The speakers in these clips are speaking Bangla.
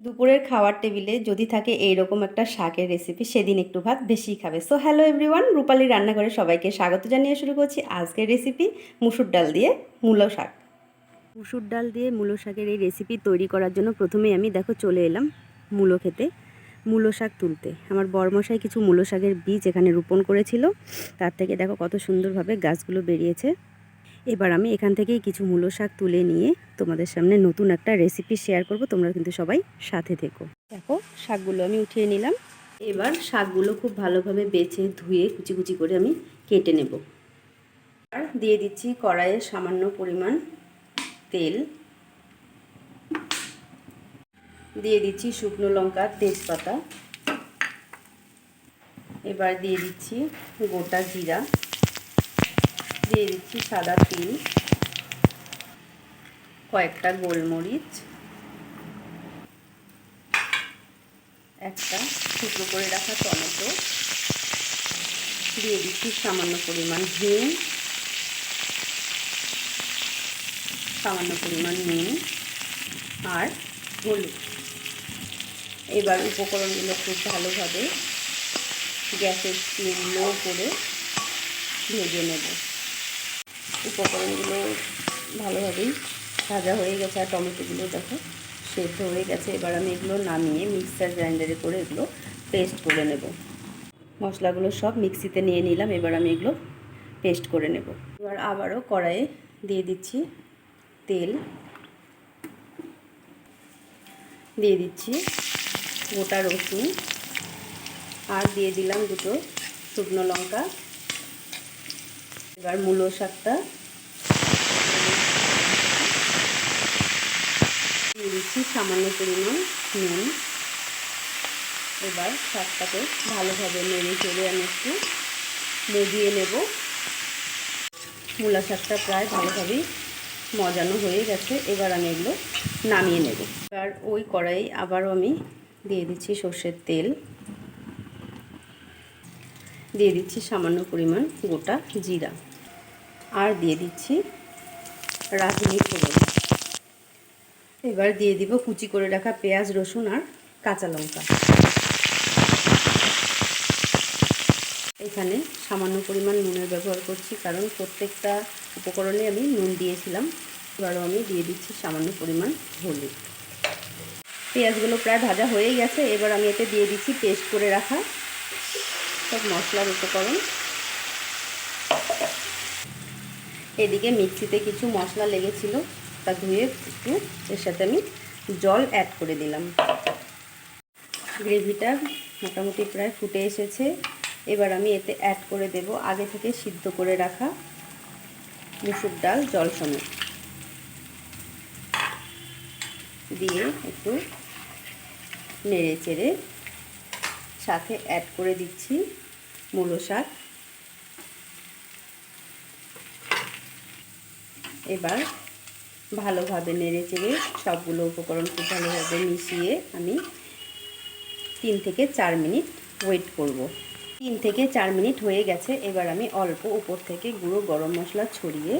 দুপুরের খাওয়ার টেবিলে যদি থাকে এইরকম একটা শাকের রেসিপি সেদিন একটু ভাত বেশি খাবে। সো হ্যালো এভরিওয়ান রূপালী রান্নাঘরে সবাইকে স্বাগত জানিয়ে শুরু করছি আজকের রেসিপি মুসুর ডাল দিয়ে মূলো শাক। মুসুর ডাল দিয়ে মূলো শাকের এই রেসিপি তৈরি করার জন্য প্রথমেই আমি দেখো চলে এলাম মূলো খেতে, মূলো শাক তুলতে। আমার বরমশাই কিছু মূলো শাকের বীজ এখানে রোপণ করেছিল। তার থেকে দেখো কত সুন্দরভাবে গাছগুলো বেরিয়েছে। এবার আমি এখান থেকেই কিছু মূলো শাক তুলে নিয়ে তোমাদের সামনে নতুন একটা রেসিপি শেয়ার করব। তোমরা কিন্তু সবাই সাথে থেকো। দেখো, শাকগুলো আমি উঠিয়ে নিলাম। এবার শাকগুলো খুব ভালোভাবে বেছে ধুয়ে কুচি কুচি করে আমি কেটে নেব। আর দিয়ে দিচ্ছি কড়াইয়ে সামান্য পরিমাণ তেল। দিয়ে দিচ্ছি শুকনো লঙ্কা, তেজপাতা। এবার দিয়ে দিচ্ছি গোটা জিরা। দিয়ে দিচ্ছি সাদা তিল, কয়েকটা গোলমরিচ, একটা টুকরো করে রাখা টমেটো, দিয়ে দিচ্ছি সামান্য পরিমাণ হিং, সামান্য পরিমাণ নুন আর হলুদ। এবার উপকরণগুলো খুব ভালোভাবে গ্যাসের ফ্লেম লো করে ভেজে নেব। উপকরণগুলো ভালোভাবেই ভাজা হয়ে গেছে, আর টমেটোগুলো দেখো সেদ্ধ হয়ে গেছে। এবার আমি এগুলো নামিয়ে মিক্সার গ্রাইন্ডারে করে এগুলো পেস্ট করে নেব। মশলাগুলো সব মিক্সিতে নিয়ে নিলাম, এবার আমি এগুলো পেস্ট করে নেব। এবার আবারও কড়াইয়ে দিয়ে দিচ্ছি তেল। দিয়ে দিচ্ছি গোটা রসুন। আর দিয়ে দিলাম দুটো শুকনো লঙ্কা। এবার মূলো শাকটা দিচ্ছি সামান্য পরিমাণ নুন। এবার শাকটাকে ভালোভাবে নেড়ে চেড়ে আমি একটু মজিয়ে নেব। মূলা শাকটা প্রায় ভালোভাবেই মজানো হয়ে গেছে। এবার আমি এগুলো নামিয়ে নেব। এবার ওই কড়াই আবারও আমি দিয়ে দিচ্ছি সর্ষের তেল। দিয়ে দিচ্ছি সামান্য পরিমাণ গোটা জিরা। আর দিয়ে দিচ্ছি রাঁধুনি ফোড়ন। এবার দিয়ে দিব কুচি করে রাখা পেঁয়াজ, রসুন আর কাঁচা লঙ্কা। এখানে সামান্য পরিমাণ নুনের ব্যবহার করছি, কারণ প্রত্যেকটা উপকরণে আমি নুন দিয়েছিলাম। এবারও আমি দিয়ে দিচ্ছি সামান্য পরিমাণ হলুদ। পেঁয়াজগুলো প্রায় ভাজা হয়ে গেছে, এবার আমি এতে দিয়ে দিচ্ছি পেস্ট করে রাখা সব মশলার উপকরণ। এদিকে মিক্সিতে কিছু মশলা লেগেছিল, তা ধুয়ে একটু এর সাথে আমি জল অ্যাড করে দিলাম। গ্রেভিটা মোটামুটি প্রায় ফুটে এসেছে। এবার আমি এতে অ্যাড করে দেব আগে থেকে সিদ্ধ করে রাখা মুসুর ডাল জল সমেত। দিয়ে একটু নেড়ে চেড়ে সাথে অ্যাড করে দিচ্ছি মূলো শাক। এবার ভালোভাবে নেড়ে চেড়ে সবগুলো উপকরণ খুব ভালোভাবে মিশিয়ে আমি তিন থেকে চার মিনিট ওয়েট করব। তিন থেকে চার মিনিট হয়ে গেছে, এবার আমি অল্প উপর থেকে গুঁড়ো গরম মশলা ছড়িয়ে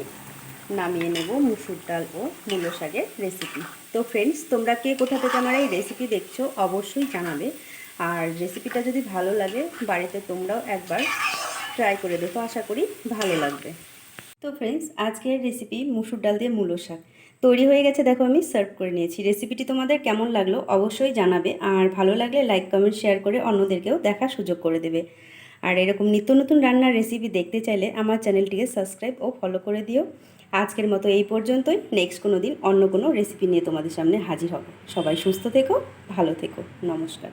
নামিয়ে নেব মুসুর ডাল ও মূলো শাকের রেসিপি তো ফ্রেন্ডস তোমরা কে কোথা থেকে আমার এই রেসিপি দেখছ অবশ্যই জানাবে। আর রেসিপিটা যদি ভালো লাগে, বাড়িতে তোমরাও একবার ট্রাই করে দেখো, আশা করি ভালো লাগবে। তো ফ্রেন্ডস আজকের রেসিপি মুসুর ডাল দিয়ে মূলো শাক। তৈরি হয়ে গেছে, দেখো আমি সার্ভ করে নিয়েছি। রেসিপিটি তোমাদের কেমন লাগল অবশ্যই জানাবে। আর ভালো লাগলে লাইক কমেন্ট শেয়ার করে অন্যদেরকেও দেখার সুযোগ করে দেবে। আর এরকম নিত্য নতুন রান্নার রেসিপি দেখতে চাইলে আমার চ্যানেলটিকে সাবস্ক্রাইব ও ফলো করে দিও। আজকের মতো এই পর্যন্তই। নেক্সট কোনো দিন অন্য কোনো রেসিপি নিয়ে তোমাদের সামনে হাজির হবে। সবাই সুস্থ থেকো, ভালো থেকো। নমস্কার।